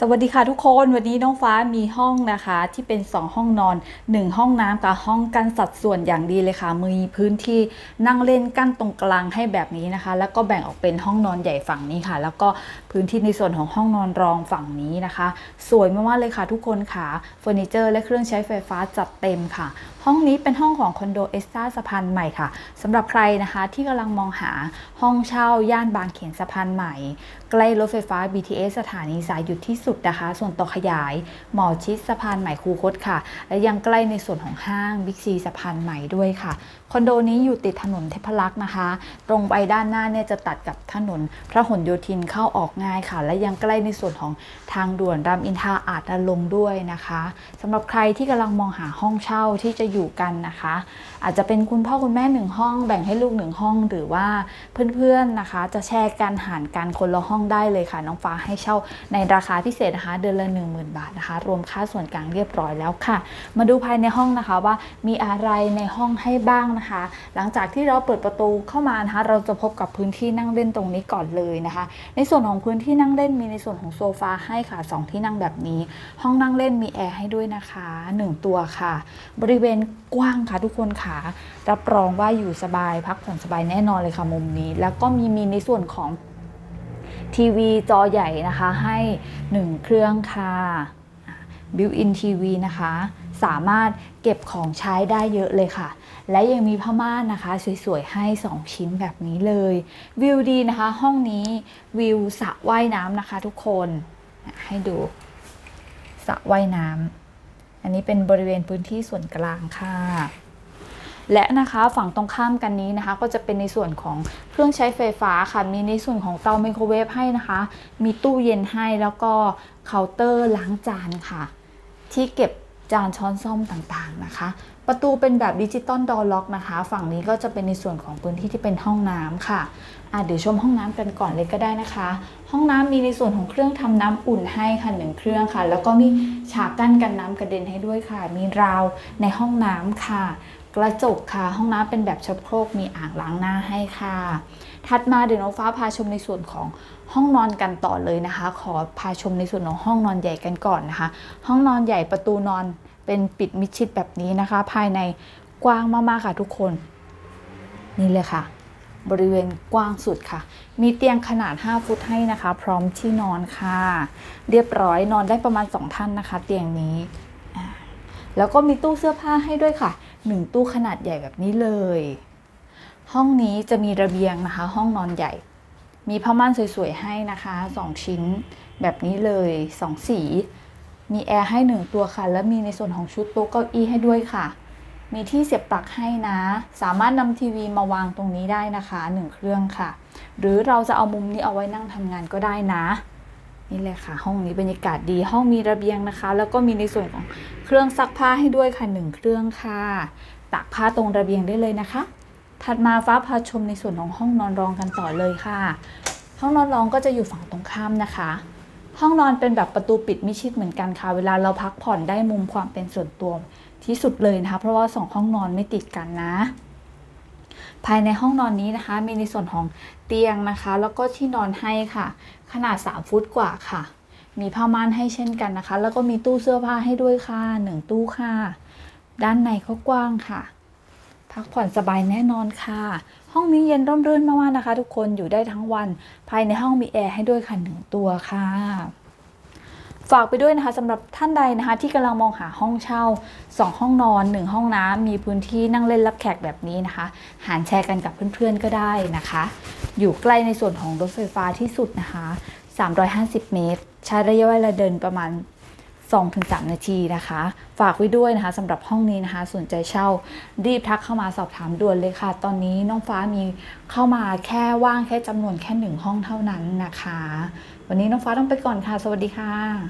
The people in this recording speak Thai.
สวัสดีค่ะทุกคนวันนี้น้องฟ้ามีห้องนะคะ ที่เป็น 2 ห้องนอน 1 ห้องน้ำกับห้องกันสัดส่วนอย่างดีเลยค่ะ มีพื้นที่นั่งเล่นกั้นตรงกลางให้แบบนี้นะคะ แล้วก็แบ่งออกเป็นห้องนอนใหญ่ฝั่งนี้ค่ะ แล้วก็พื้นที่ในส่วนของห้องนอนรองฝั่งนี้นะคะ สวยมากๆเลยค่ะทุกคนค่ะเฟอร์นิเจอร์และเครื่องใช้ไฟฟ้าจัดเต็มค่ะ ห้องนี้เป็นห้องของคอนโดเอสตาสะพานใหม่ค่ะสำหรับใครนะคะที่กำลังมองหาห้องเช่าย่านบางเขนสะพานใหม่ ใกล้รถไฟฟ้า BTS สถานีสายหยุดที่สุดนะคะ ส่วนต่อขยาย หมอชิดสะพานใหม่คูคตค่ะ และยังใกล้ในส่วนของห้างบิ๊กซีสะพานใหม่ด้วยค่ะคอนโดนี้อยู่ติดถนนเทพรักษ์นะคะ ตรงไปด้านหน้าเนี่ยจะตัดกับถนนพระหลโยธินเข้าออกง่ายค่ะ และยังใกล้ในส่วนของทางด่วนรามอินทราอาจจะลงด้วยนะคะสำหรับใครที่กำลังมองหาห้องเช่าที่จะอยู่กันนะคะ อาจจะเป็นคุณพ่อคุณแม่หนึ่งห้อง แบ่งให้ลูกหนึ่งห้อง หรือว่าเพื่อนๆนะคะ จะแชร์กันหารกันคนละห้องได้เลยค่ะ น้องฟ้าให้เช่าในราคาพิเศษนะคะ เดือนละ10,000 บาทนะคะ รวมค่าส่วนกลางเรียบร้อยแล้วค่ะ มาดูภายในห้องนะคะว่ามีอะไรในห้องให้บ้างนะคะ หลังจากที่เราเปิดประตูเข้ามานะคะ เราจะพบกับพื้นที่นั่งเล่นตรงนี้ก่อนเลยนะคะ ในส่วนของพื้นที่นั่งเล่นมีในส่วนของโซฟาให้ค่ะสองที่นั่งแบบนี้ ห้องนั่งเล่นมีแอร์ให้ด้วยนะคะหนึ่งตัวค่ะ บริเวณกว้างค่ะทุกคนค่ะ รับรองว่าอยู่สบายพักผ่อนสบายแน่นอนเลยค่ะมุมนี้ แล้วก็มีมีในส่วนของทีวีจอใหญ่นะคะให้ 1 เครื่องค่ะบิวอินทีวีนะคะ สามารถเก็บของใช้ได้เยอะเลยค่ะ และยังมีผ้าม่านนะคะ สวยๆ ให้ 2 ชิ้นแบบนี้เลย วิวดีนะคะ ห้องนี้วิวสระว่ายน้ำนะคะทุกคนให้ดูสระว่ายน้ำ อันนี้เป็นบริเวณพื้นที่ส่วนกลางค่ะ และนะคะฝั่งตรงข้ามกันนี้นะคะ ก็จะเป็นในส่วนของเครื่องใช้ไฟฟ้าค่ะ มีในส่วนของเตาไมโครเวฟให้นะคะ มีตู้เย็นให้แล้วก็เคาน์เตอร์ล้างจานค่ะ ที่เก็บจานช้อนซ่อมต่างๆนะคะ ประตูเป็นแบบดิจิตอลดอล็อกนะคะ ฝั่งนี้ก็จะเป็นในส่วนของพื้นที่ที่เป็นห้องน้ำค่ะอะเดี๋ยวชมห้องน้ำกันก่อนเลยก็ได้นะคะ ห้องน้ำมีในส่วนของเครื่องทำน้ำอุ่นให้ค่ะหนึ่งเครื่องค่ะ แล้วก็มีฉากกั้นกันน้ำกระเด็นให้ด้วยค่ะ มีราวในห้องน้ำค่ะ กระจกค่ะ ห้องน้ำเป็นแบบชักโครกมีอ่างล้างหน้าให้ค่ะ ถัดมาเดี๋ยวน้องฟ้าพาชมในส่วนของห้องนอนกันต่อเลยนะคะ ขอพาชมในส่วนของห้องนอนใหญ่กันก่อนนะคะ ห้องนอนใหญ่ประตูนอน เป็นปิดมิดชิดแบบนี้นะคะ ภายในกว้างมากๆค่ะทุกคน นี่เลยค่ะ บริเวณกว้างสุดค่ะ มีเตียงขนาด 5 ฟุตให้นะคะ พร้อมที่นอนค่ะ เรียบร้อยนอนได้ประมาณ 2 ท่านนะคะ เตียงนี้ แล้วก็มีตู้เสื้อผ้าให้ด้วยค่ะ 1 ตู้ขนาดใหญ่แบบนี้เลย ห้องนี้จะมีระเบียงนะคะ ห้องนอนใหญ่มีผ้าม่านสวยๆให้นะคะ 2 ชิ้นแบบนี้เลย 2 สี มีแอร์ให้1ตัวค่ะ แล้วมีในส่วนของชุดโต๊ะเก้าอี้ให้ด้วยค่ะ มีที่เสียบปลั๊กให้นะ สามารถนำทีวีมาวางตรงนี้ได้นะคะ1เครื่องค่ะ หรือเราจะเอามุมนี้เอาไว้นั่งทำงานก็ได้นะ นี่เลยค่ะ ห้องนี้บรรยากาศดีห้องมีระเบียงนะคะ แล้วก็มีในส่วนของเครื่องซักผ้าให้ด้วยค่ะหนึ่งเครื่องค่ะตากผ้าตรงระเบียงได้เลยนะคะ ถัดมาฟ้าพาชมในส่วนของห้องนอนรองกันต่อเลยค่ะ ห้องนอนรองก็จะอยู่ฝั่งตรงข้ามนะคะ ห้องนอนเป็นแบบประตูปิดมิชิดเหมือนกันค่ะ เวลาเราพักผ่อนได้มุมความเป็นส่วนตัวที่สุดเลยนะคะ เพราะว่าสองห้องนอนไม่ติดกันนะ ภายในห้องนอนนี้นะคะ มีในส่วนของเตียงนะคะ แล้วก็ที่นอนให้ค่ะ ขนาด 3 ฟุตกว่าค่ะ มีผ้าม่านให้เช่นกันนะคะ แล้วก็มีตู้เสื้อผ้าให้ด้วยค่ะหนึ่งตู้ค่ะ ด้านในก็กว้างค่ะ พักผ่อนสบายแน่นอนค่ะ ห้องนี้เย็นร่มรื่นมากๆนะคะ ทุกคนอยู่ได้ทั้งวัน ภายในห้องมีแอร์ให้ด้วยค่ะหนึ่งตัวค่ะฝากไปด้วยนะคะสำหรับท่านใดนะคะที่กำลังมองหาห้องเช่า 2 ห้องนอน 1 ห้องน้ำมีพื้นที่นั่งเล่นรับแขกแบบนี้นะคะ หารแชร์กันกับเพื่อนๆก็ได้นะคะ อยู่ใกล้ในส่วนของรถไฟฟ้าที่สุดนะคะ 350 เมตร ใช้ระยะเวลาเดินประมาณ 2-3 นาทีนะคะ ฝากไว้ด้วยนะคะสำหรับห้องนี้นะคะสนใจเช่า รีบทักเข้ามาสอบถามด่วนเลยค่ะ ตอนนี้น้องฟ้ามีเข้ามาแค่ว่างแค่จำนวนแค่หนึ่งห้องเท่านั้นนะคะ วันนี้น้องฟ้าต้องไปก่อนค่ะ สวัสดีค่ะ